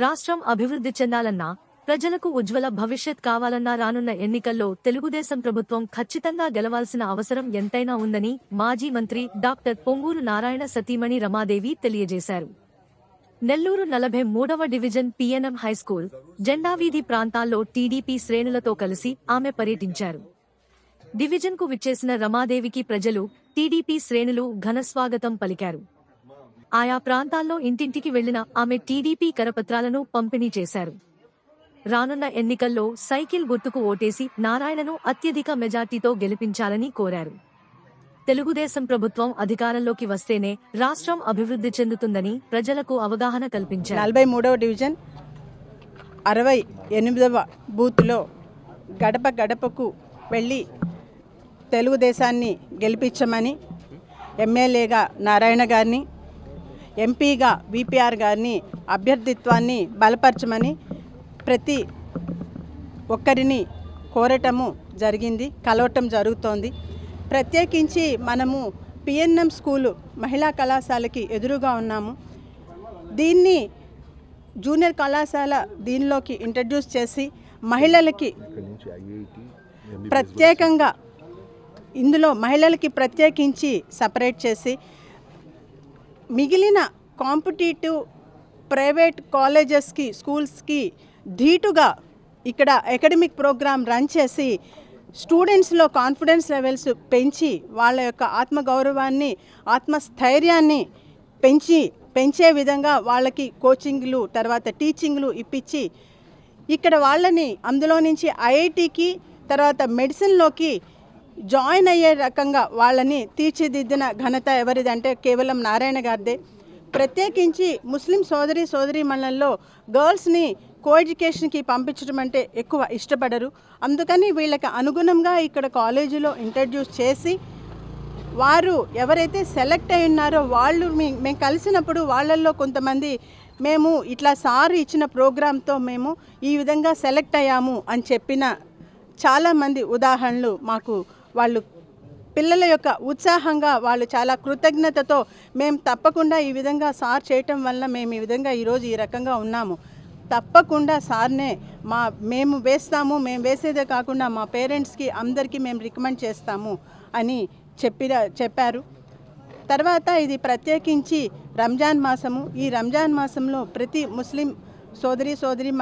రాష్ట్రం అభివృద్ధి చెందాలన్నా ప్రజలకు ఉజ్వల భవిష్యత్ కావాలన్నా రానున్న ఎన్నికల్లో తెలుగుదేశం ప్రభుత్వం ఖచ్చితంగా గెలవాల్సిన అవసరం ఎంతైనా ఉందని మాజీ మంత్రి డాక్టర్ పొంగూరు నారాయణ సతీమణి రమాదేవి తెలియజేశారు. నెల్లూరు నలభై మూడవ డివిజన్ పిఎన్ఎం హైస్కూల్ జెండావీధి ప్రాంతాల్లో టీడీపీ శ్రేణులతో కలిసి ఆమె పర్యటించారు. డివిజన్కు విచ్చేసిన రమాదేవికి ప్రజలు టీడీపీ శ్రేణులు ఘనస్వాగతం పలికారు. ఆయా ప్రాంతాల్లో ఇంటింటికి వెళ్ళిన ఆమె టీడీపీ కరపత్రాలను పంపిణీ చేశారు. రానున్న ఎన్నికల్లో సైకిల్ గుర్తుకు ఓటేసి నారాయణను అత్యధిక మెజార్టీతో గెలిపించాలని కోరారు. తెలుగుదేశం ప్రభుత్వం అధికారంలోకి వస్తేనే రాష్ట్రం అభివృద్ధి చెందుతుందని ప్రజలకు అవగాహన కల్పించారు. నలభై మూడవ డివిజన్ అరవై ఎనిమిదవ బూత్లో గడప గడపకు వెళ్ళి తెలుగుదేశాన్ని గెలిపించమని ఎమ్మెల్యేగా నారాయణ గారిని ఎంపీగా విపిఆర్ గారిని అభ్యర్థిత్వాన్ని బలపరచమని ప్రతి ఒక్కరిని కోరటము జరిగింది కలవటం జరుగుతోంది. ప్రత్యేకించి మనము పిఎన్ఎం స్కూలు మహిళా కళాశాలకి ఎదురుగా ఉన్నాము. దీన్ని జూనియర్ కళాశాల దీనిలోకి ఇంట్రడ్యూస్ చేసి మహిళలకి ప్రత్యేకంగా ఇందులో మహిళలకి ప్రత్యేకించి సపరేట్ చేసి మిగిలిన కాంపిటేటివ్ ప్రైవేట్ కాలేజెస్కి స్కూల్స్కి ధీటుగా ఇక్కడ అకాడమిక్ ప్రోగ్రామ్ రన్ చేసి స్టూడెంట్స్లో కాన్ఫిడెన్స్ లెవెల్స్ పెంచి వాళ్ళ యొక్క ఆత్మగౌరవాన్ని ఆత్మస్థైర్యాన్ని పెంచి పెంచే విధంగా వాళ్ళకి కోచింగ్లు తర్వాత టీచింగ్లు ఇప్పించి ఇక్కడ వాళ్ళని అందులో నుంచి ఐఐటికి తర్వాత మెడిసిన్లోకి జాయిన్ అయ్యే రకంగా వాళ్ళని తీర్చిదిద్దిన ఘనత ఎవరిదంటే కేవలం నారాయణ గారిదే. ప్రత్యేకించి ముస్లిం సోదరి సోదరి మండలంలో గర్ల్స్ని కో ఎడ్యుకేషన్కి పంపించడం అంటే ఎక్కువ ఇష్టపడరు. అందుకని వీళ్ళకి అనుగుణంగా ఇక్కడ కాలేజీలో ఇంట్రడ్యూస్ చేసి వారు ఎవరైతే సెలెక్ట్ అయి ఉన్నారో వాళ్ళు మీ- మేము కలిసినప్పుడు వాళ్ళల్లో కొంతమంది మేము ఇట్లా సార్ ఇచ్చిన ప్రోగ్రాంతో మేము ఈ విధంగా సెలెక్ట్ అయ్యాము అని చెప్పిన చాలామంది ఉదాహరణలు మాకు వాళ్ళు పిల్లల యొక్క ఉత్సాహంగా వాళ్ళు చాలా కృతజ్ఞతతో మేము తప్పకుండా ఈ విధంగా సార్ చేయటం వల్ల మేము ఈ విధంగా ఈరోజు ఈ రకంగా ఉన్నాము. తప్పకుండా సార్నే మా మేము వేస్తాము మేము వేసేదే కాకుండా మా పేరెంట్స్కి అందరికీ మేము రికమెండ్ చేస్తాము అని చెప్పిన చెప్పారు. తర్వాత ఇది ప్రత్యేకించి రంజాన్ మాసము. ఈ రంజాన్ మాసంలో ప్రతి ముస్లిం సోదరి సోదరి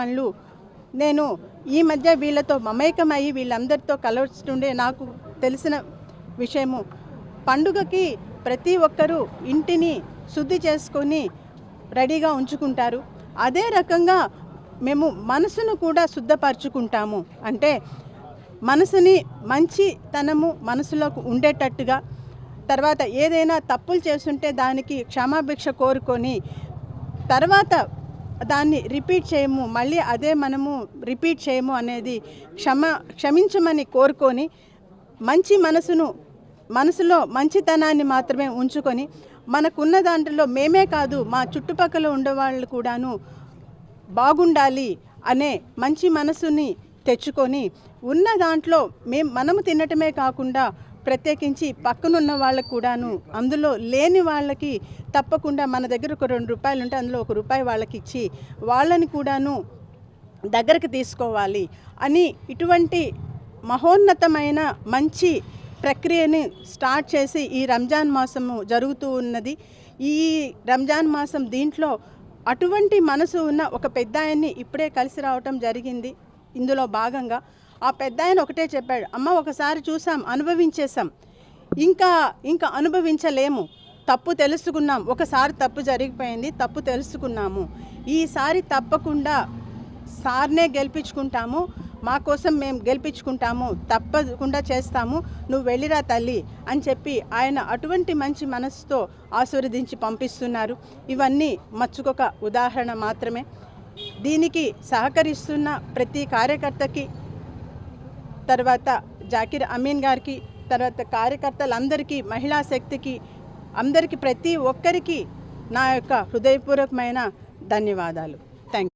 నేను ఈ మధ్య వీళ్ళతో మమేకమయ్యి వీళ్ళందరితో కలుస్తుండే. నాకు తెలిసిన విషయము. పండుగకి ప్రతి ఒక్కరూ ఇంటిని శుద్ధి చేసుకొని రెడీగా ఉంచుకుంటారు. అదే రకంగా మేము మనసును కూడా శుద్ధపరచుకుంటాము. అంటే మనసుని మంచితనము మనసులోకి ఉండేటట్టుగా తర్వాత ఏదైనా తప్పులు చేస్తుంటే దానికి క్షమాభిక్ష కోరుకొని తర్వాత దాన్ని రిపీట్ చేయము మళ్ళీ అదే మనము రిపీట్ చేయము అనేది క్షమ క్షమించమని కోరుకొని మంచి మనసును మనసులో మంచితనాన్ని మాత్రమే ఉంచుకొని మనకున్న దాంట్లో మేమే కాదు మా చుట్టుపక్కల ఉండేవాళ్ళు కూడాను బాగుండాలి అనే మంచి మనసుని తెచ్చుకొని ఉన్న దాంట్లో మేం మనము తినటమే కాకుండా ప్రత్యేకించి పక్కనున్న వాళ్ళకు కూడాను అందులో లేని వాళ్ళకి తప్పకుండా మన దగ్గర ఒక రెండు రూపాయలు ఉంటే అందులో ఒక రూపాయి వాళ్ళకి ఇచ్చి వాళ్ళని కూడాను దగ్గరకు తీసుకోవాలి అని ఇటువంటి మహోన్నతమైన మంచి ప్రక్రియని స్టార్ట్ చేసి ఈ రంజాన్ మాసము జరుగుతూ ఉన్నది. ఈ రంజాన్ మాసం దీంట్లో అటువంటి మనసు ఉన్న ఒక పెద్ద ఆయన్ని ఇప్పుడే కలిసి రావటం జరిగింది. ఇందులో భాగంగా ఆ పెద్ద ఆయన ఒకటే చెప్పాడు అమ్మ ఒకసారి చూసాం అనుభవించేసాం ఇంకా ఇంకా అనుభవించలేము. తప్పు తెలుసుకున్నాం. ఒకసారి తప్పు జరిగిపోయింది తప్పు తెలుసుకున్నాము. ఈసారి తప్పకుండా సార్నే గెలిపించుకుంటాము. మా కోసం మేము గెలిపించుకుంటాము తప్పకుండా చేస్తాము నువ్వు వెళ్ళిరా తల్లి అని చెప్పి ఆయన అటువంటి మంచి మనసుతో ఆశీర్వదించి పంపిస్తున్నారు. ఇవన్నీ మచ్చుకొక ఉదాహరణ మాత్రమే. దీనికి సహకరిస్తున్న ప్రతి కార్యకర్తకి తర్వాత జాకిర్ అమీన్ గారికి తర్వాత కార్యకర్తలందరికీ మహిళా శక్తికి అందరికీ ప్రతి ఒక్కరికి నా యొక్క హృదయపూర్వకమైన ధన్యవాదాలు.